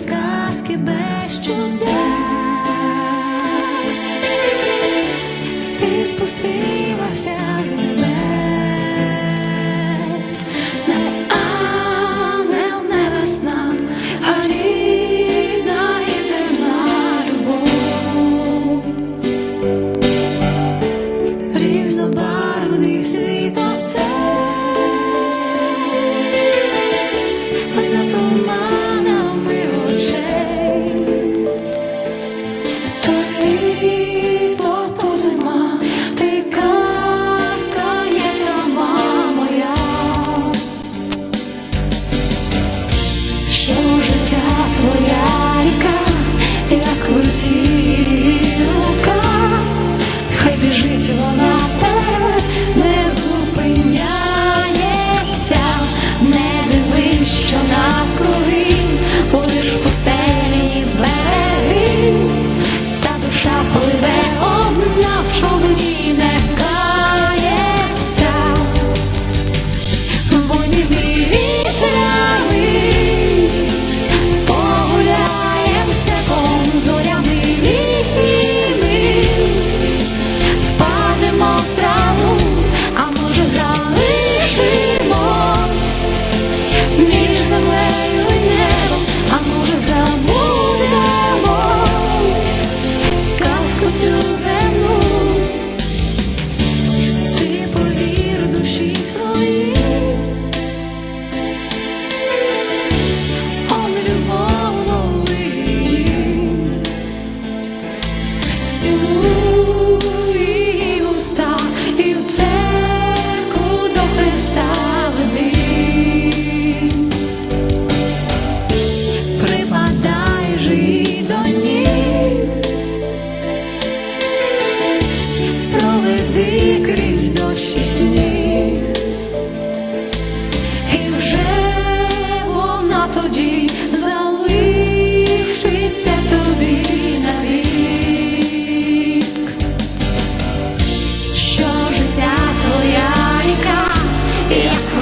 сказки без чудес. Ти спустилася сніг, і вже вона тоді залишиться тобі на навік, що життя твоя ріка. як